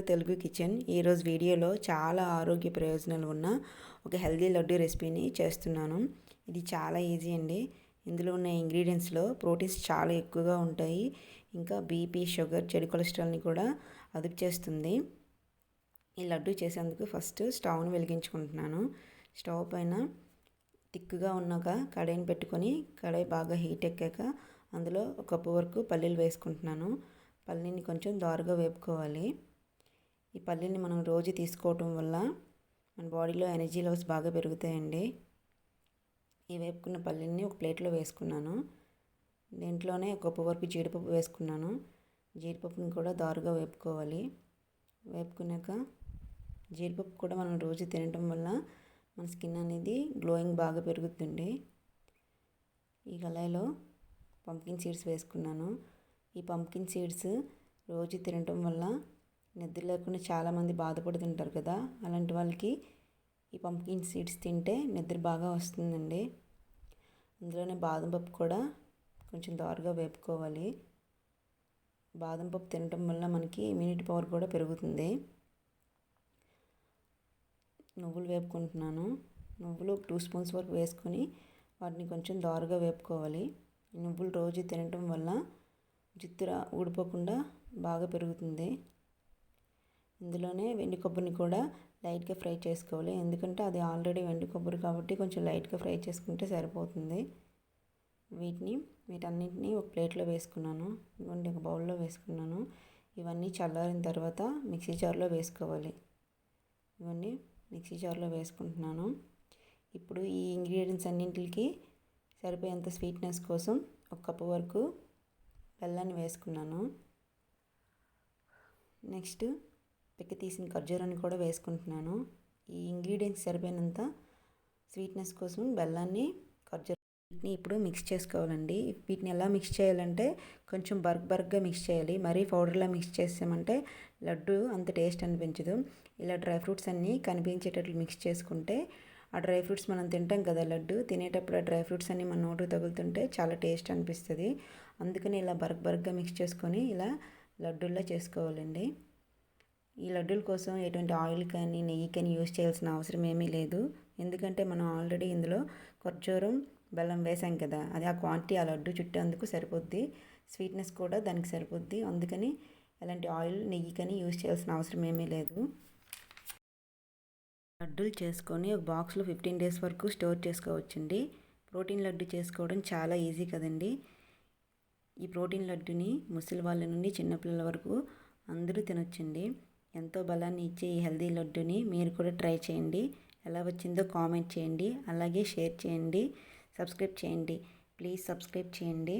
Telugu kitchen. ఈరోజు వీడియోలో చాలా ఆరోగ్య ప్రయోజనాలు ఉన్న ఒక హెల్దీ లడ్డు రెసిపీని చేస్తున్నాను. ఇది చాలా ఈజీ అండి. ఇందులో ఉన్న ఇంగ్రీడియంట్స్లో ప్రోటీన్స్ చాలా ఎక్కువగా ఉంటాయి. ఇంకా బీపీ షుగర్ చెడు కొలెస్ట్రాల్ని కూడా అదుపు చేస్తుంది. ఈ లడ్డు చేసేందుకు ఫస్ట్ స్టవ్ను వెలిగించుకుంటున్నాను. స్టవ్ పైన తిక్కుగా ఉన్నాక కడాయిని పెట్టుకొని కడాయి బాగా హీట్ ఎక్కాక అందులో ఒక కప్పు వరకు పల్లీలు వేసుకుంటున్నాను. పల్లీని కొంచెం దారుగా వేపుకోవాలి. ఈ పల్లీని మనం రోజు తీసుకోవటం వల్ల మన బాడీలో ఎనర్జీ లెవెల్స్ బాగా పెరుగుతాయండి. ఈ వేపుకున్న పల్లీని ఒక ప్లేట్లో వేసుకున్నాను. దీంట్లోనే ఒక కప్పు వరకు జీడిపప్పు వేసుకున్నాను. జీడిపప్పుని కూడా దారుగా వేపుకోవాలి. వేపుకున్నాక జీడిపప్పు కూడా మనం రోజు తినటం వల్ల మన స్కిన్ అనేది గ్లోయింగ్ బాగా పెరుగుతుంది ఈ కళాయిలో పంకిన్ సీడ్స్ వేసుకున్నాను. ఈ పంకిన్ సీడ్స్ రోజు తినటం వల్ల నిద్ర లేకుండా చాలామంది బాధపడుతుంటారు కదా అలాంటి వాళ్ళకి ఈ పంకిన్ సీడ్స్ తింటే నిద్ర బాగా వస్తుందండి. అందులోనే బాదం పప్పు కూడా కొంచెం దారుగా వేపుకోవాలి. బాదం పప్పు తినటం వల్ల మనకి ఇమ్యూనిటీ పవర్ కూడా పెరుగుతుంది. నువ్వులు వేపుకుంటున్నాను. నువ్వులు టూ స్పూన్స్ వరకు వేసుకొని వాటిని కొంచెం దారుగా వేపుకోవాలి. నువ్వులు రోజు తినటం వల్ల జుత్తు ఊడిపోకుండా బాగా పెరుగుతుంది. ఇందులోనే వెండి కొబ్బరిని కూడా లైట్గా ఫ్రై చేసుకోవాలి. ఎందుకంటే అది ఆల్రెడీ వెండి కొబ్బరి కాబట్టి కొంచెం లైట్గా ఫ్రై చేసుకుంటే సరిపోతుంది. వీటిని వీటన్నిటిని ఒక ప్లేట్లో వేసుకున్నాను. ఇవ్వండి ఒక బౌల్లో వేసుకున్నాను. ఇవన్నీ చల్లారిన తర్వాత మిక్సీ జార్లో వేసుకోవాలి. ఇవన్నీ మిక్సీ జార్లో వేసుకుంటున్నాను. ఇప్పుడు ఈ ఇంగ్రీడియంట్స్ అన్నింటికి సరిపోయేంత స్వీట్నెస్ కోసం ఒక కప్పు వరకు బెల్లాన్ని వేసుకున్నాను. నెక్స్ట్ పిక్కి తీసిన ఖర్జూరాన్ని కూడా వేసుకుంటున్నాను. ఈ ఇంగ్రీడియంట్స్ సరిపోయినంత స్వీట్నెస్ కోసం బెల్లాన్ని ఖర్జూర వీటిని ఇప్పుడు మిక్స్ చేసుకోవాలండి. వీటిని ఎలా మిక్స్ చేయాలంటే కొంచెం బర్గ్ బర్గ్గా మిక్స్ చేయాలి. మరీ పౌడర్లా మిక్స్ చేసామంటే లడ్డు అంత టేస్ట్ అనిపించదు. ఇలా డ్రై ఫ్రూట్స్ అన్నీ కనిపించేటట్లు మిక్స్ చేసుకుంటే ఆ డ్రై ఫ్రూట్స్ మనం తింటాం కదా లడ్డు తినేటప్పుడు ఆ డ్రై ఫ్రూట్స్ అన్నీ మన నోటు తగులుతుంటే చాలా టేస్ట్ అనిపిస్తుంది. అందుకని ఇలా బర్గ్ బర్గ్గా మిక్స్ చేసుకొని ఇలా లడ్డూల్లో చేసుకోవాలండి. ఈ లడ్డూల కోసం ఎటువంటి ఆయిల్ కానీ నెయ్యి కానీ యూస్ చేయాల్సిన అవసరం ఏమీ లేదు. ఎందుకంటే మనం ఆల్రెడీ ఇందులో ఖర్జూరం బెల్లం వేసాం కదా అది ఆ క్వాంటిటీ ఆ లడ్డు చుట్టేందుకు సరిపోద్ది. స్వీట్నెస్ కూడా దానికి సరిపోద్ది. అందుకని ఎలాంటి ఆయిల్ నెయ్యి కానీ యూస్ చేయాల్సిన అవసరం ఏమీ లేదు. లడ్డూలు చేసుకొని ఒక బాక్స్లో ఫిఫ్టీన్ డేస్ వరకు స్టోర్ చేసుకోవచ్చండి. ప్రోటీన్ లడ్డు చేసుకోవడం చాలా ఈజీ కదండి. ఈ ప్రోటీన్ లడ్డుని ముసలి వాళ్ళ నుండి చిన్నపిల్లల వరకు అందరూ తినొచ్చండి. ఎంతో బలాన్ని ఇచ్చే ఈ హెల్దీ లడ్డుని మీరు కూడా ట్రై చేయండి. ఎలా వచ్చిందో కామెంట్ చేయండి. అలాగే షేర్ చేయండి. సబ్స్క్రైబ్ చేయండి. ప్లీజ్ సబ్స్క్రైబ్ చేయండి.